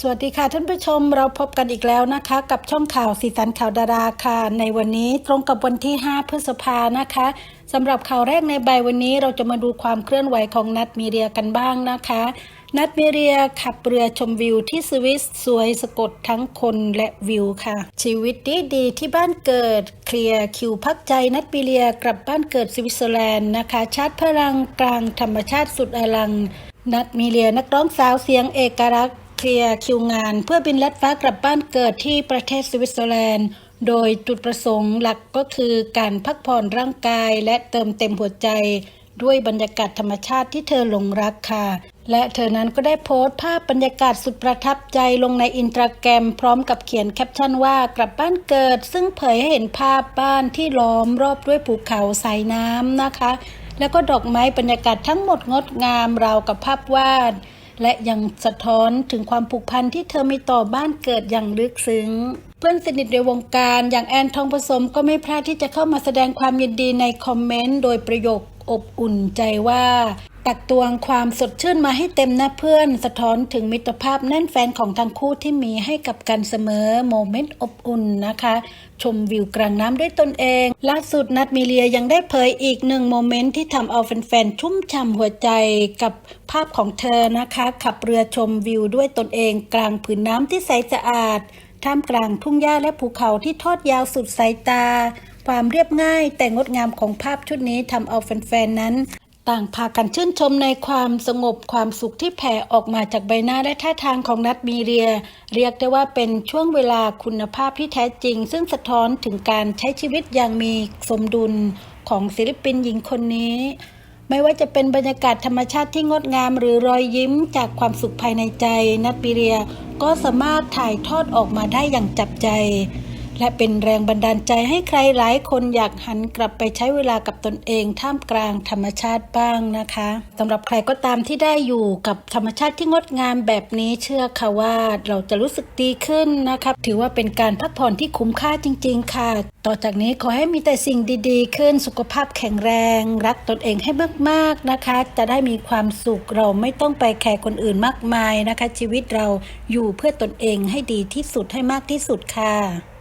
สวัสดีค่ะท่านผู้ชมเราพบกันอีกแล้วนะคะ กับช่องข่าวสีสันข่าวดาราค่ะ ในวันนี้ตรงกับวันที่ 5 พฤษภานะคะสำหรับข่าวแรกในใบวันนี้เราจะมาดูความเคลื่อนไหวของนัดมีเรียกันบ้างนะคะ นัดมีเรียขับเรือชมวิวที่สวิสสวยสะกดทั้งคนและวิวค่ะ ชีวิตดีดีที่บ้านเกิด เคลียร์คิวพักใจนัดมีเรียกลับบ้านเกิดสวิตเซอร์แลนด์นะคะ ชาร์จพลังกลางธรรมชาติสุดอลัง นัดมีเรียนักร้องสาวเสียงเอกลักษณ์ ลียร์คิวงานเพื่อบินลัดฟ้ากลับบ้านเกิดที่ประเทศสวิตเซอร์แลนด์ โดยจุดประสงค์หลักก็คือการพักผ่อนร่างกายและเติมเต็มหัวใจ ด้วยบรรยากาศธรรมชาติที่เธอหลงรักค่ะ และเธอนั้นก็ได้โพสต์ภาพบรรยากาศสุดประทับใจลงในอินสตาแกรมพร้อมกับเขียนแคปชั่นว่ากลับบ้านเกิด ซึ่งเผยให้เห็นภาพบ้านที่ล้อมรอบด้วยภูเขาสายน้ำนะคะ แล้วก็ดอกไม้บรรยากาศทั้งหมดงดงามราวกับภาพวาด และยังสะท้อนถึงความผูกพันที่เธอมีต่อบ้านเกิดอย่างลึกซึ้งเพื่อนสนิทในวงการอย่างแอนทองผสมก็ไม่พลาดที่จะเข้ามาแสดงความยินดีในคอมเมนต์โดยประโยคอบอุ่นใจว่าตักตวงความสดชื่นมาให้เต็มนะเพื่อน สะท้อนถึงมิตรภาพแน่นแฟนของทั้งคู่ที่มีให้กับกันเสมอโมเมนต์อบอุ่นนะคะ ชมวิวกลางน้ำด้วยตนเอง ล่าสุดนัดมีเลียยังได้เผยอีกหนึ่งโมเมนต์ที่ทำเอาแฟนๆชุ่มฉ่ำหัวใจกับาพของเธอนะคะ ขับเรือชมวิวด้วยตนเองกลางผืนน้ำที่ใสสะอาด ท่ามกลางทุ่งหญ้าและภูเขาที่ทอดยาวสุดสายตา ความเรียบง่ายแต่งดงามของภาพชุดนี้ทำเอาแฟนๆนั้น ต่างพากันชื่นชมในความสงบความสุขที่แผ่ออกมาจากใบหน้าและท่าทางของนัดมีเรีย เรียกได้ว่าเป็นช่วงเวลาคุณภาพที่แท้จริง ซึ่งสะท้อนถึงการใช้ชีวิตอย่างมีสมดุลของศิลปินหญิงคนนี้ ไม่ว่าจะเป็นบรรยากาศธรรมชาติที่งดงาม หรือรอยยิ้มจากความสุขภายในใจนัดปีเรียก็สามารถถ่ายทอดออกมาได้อย่างจับใจ และเป็นแรงบันดาลใจให้ใครหลายคนอยากหันกลับไปใช้เวลากับตนเองท่ามกลางธรรมชาติบ้างนะคะสำหรับใครก็ตามที่ได้อยู่กับธรรมชาติที่งดงามแบบนี้เชื่อค่ะว่าเราจะรู้สึกดีขึ้นนะคะถือว่าเป็นการพักผ่อนที่คุ้มค่าจริง ๆ ค่ะ ต่อจากนี้ขอให้มีแต่สิ่งดีๆ ขึ้นสุขภาพแข็งแรง รักตนเองให้มากๆนะคะ จะได้มีความสุขเราไม่ต้องไปแคร์คนอื่นมากมายนะคะ ชีวิตเราอยู่เพื่อตนเองให้ดีที่สุดให้มากที่สุดค่ะ